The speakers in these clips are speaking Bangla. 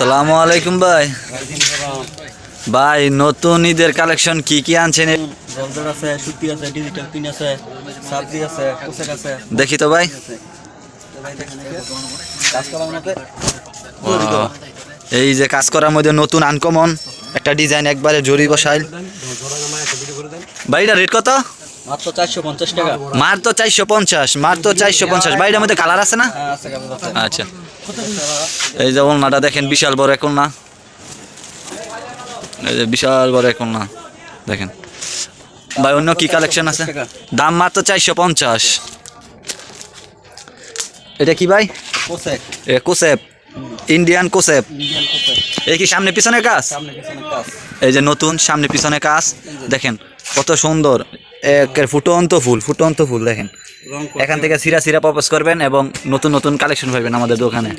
আসসালামু আলাইকুম ভাই। ভাই নতুন ঈদের কালেকশন কি কি আনছেন? জলদার আছে সুতি আছে ডিজিটাল পিন আছে সাবজি আছে কোসেক আছে। দেখি তো ভাই। এই যে কাজ করার মধ্যে নতুন আনকমন একটা ডিজাইন একবারে জরি বসাইল ভাই এটা রেট কত? মাত্র টাকা। ভাইটার মধ্যে কালার আছে না? হ্যাঁ আচ্ছা। এই যে ওলনাটা দেখেন বিশাল বড় এখন না এই যে বিশাল বড় এখন না দেখেন। ভাই অন্য কি কালেকশন আছে? দাম মাত্র চারশো পঞ্চাশ। এটা কি ভাই? এ কোসেপ। ইন্ডিয়ান কোসেপ। এই কি সামনে পিছনে কাজ? এই যে নতুন সামনে পিছনে কাজ। দেখেন কত সুন্দর। ফুটন্ত ফুল ফুটন্ত ফুল দেখেন। এখান থেকে সিরা সিরা পপস করবেন এবং নতুন নতুন কালেকশন পাবেন আমাদের দোকানে।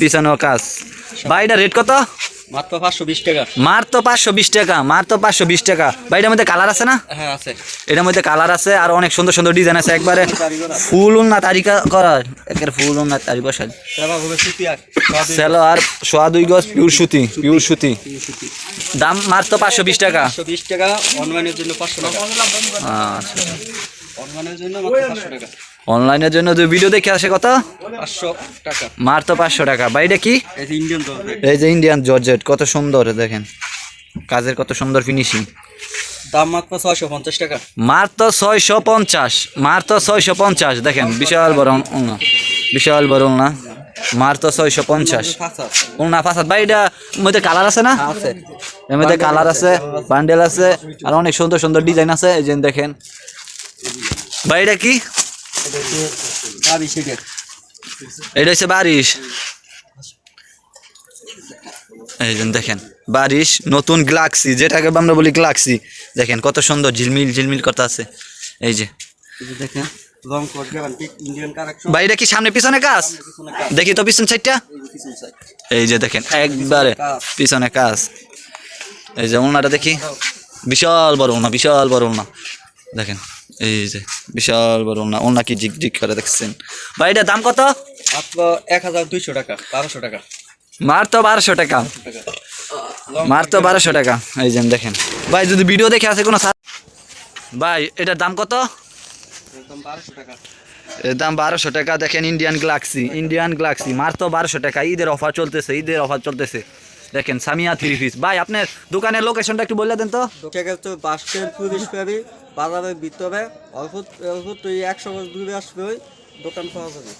পিছানো কাজ। ভাই এটা রেট কত? মাত্র পাঁচশো বিশ টাকা। মার তো পাঁচশো বিশ টাকা মার তো পাঁচশো বিশ টাকা। ভাই এটার মধ্যে কালার আছে না? হ্যাঁ আছে। এটার মধ্যে কালার আছে আর অনেক সুন্দর সুন্দর ডিজাইন আছে। একবারে ফুল না তারিকা করা ফুল না তারিকা সাজ আর সেলো আর সোয়া দুই গজ পিওর সুতি পিওর সুতি। দাম মার তো পাঁচশো বিশ টাকা। বিশ টাকা অনলাইনের জন্য পাঁচশো টাকা। আচ্ছা। অনলাইনের জন্য মাত্র পাঁচশো টাকা। অনলাইনের জন্য যে ভিডিও দেখে আসে কত পাঁচশো টাকা। মার তো পাঁচশো টাকা। এটা কি? এই যে ইন্ডিয়ান জলদার এই যে ইন্ডিয়ান জর্জেট কত সুন্দর দেখেন। কাজের কত সুন্দর ফিনিশিং দাম মাত্র ছয়শো পঞ্চাশ টাকা। মার তো ছয়শো পঞ্চাশ মার তো ছয়শো পঞ্চাশ। দেখেন বিশাল বড় বিশাল বড় উলনা। মার তো ছয়শো পঞ্চাশ। ফাঁসা উলনা ফাঁসাদ। ভাই এটা মধ্যে কালার আছে না? এর মধ্যে কালার আছে বান্ডেল আছে। আর অনেক সুন্দর সুন্দর ডিজাইন আছে। এই যে দেখেন ভাই এটা কি? এটা হচ্ছে বারিশ। এই দেখেন বারিশ নতুন গ্লাক্সি যেটাকে আমরা বলি গ্লাক্সি। দেখেন কত সুন্দর ঝিলমিল ঝিলমিল করতে আছে। এই যে। দেখেন ভাই এটা কি সামনে পিছনে কাজ? দেখি তো পিছন সাইডটা এই যে দেখেন একবারে পিছনে কাজ। এই যে ওনাটা দেখি। বিশাল বড় ওনা বিশাল বড় ওনা। দেখেন এই যে বিশাল বড় ওনা ওনা কি জিক জিক করে দেখছেন। ভাই দাম কত? মাত্র এক হাজার দুইশো টাকা বারোশো টাকা। মার তো বারোশো টাকা। মার তো বারোশো টাকা। এই যে দেখেন। ভাই যদি ভিডিও দেখে আছে কোনো ভাই এটার দাম কত? বারোশো টাকা। এর দাম বারোশো টাকা। দেখেন ইন্ডিয়ান গ্লাক্সি ইন্ডিয়ান গ্লাক্সি মার তো বারোশো টাকা। ঈদের অফার চলতেছে ঈদের অফার চলতেছে। দেখেন, সামিয়া থ্রি পিস ভাই, আপনার দোকানের লোকেশনটা একটু বলে দেন তো। আছে বাস স্ট্যান্ড পুলিশ পাবি অল্প অল্প তুই একশো দূরে আসবে ওই দোকান পাওয়া যাবে।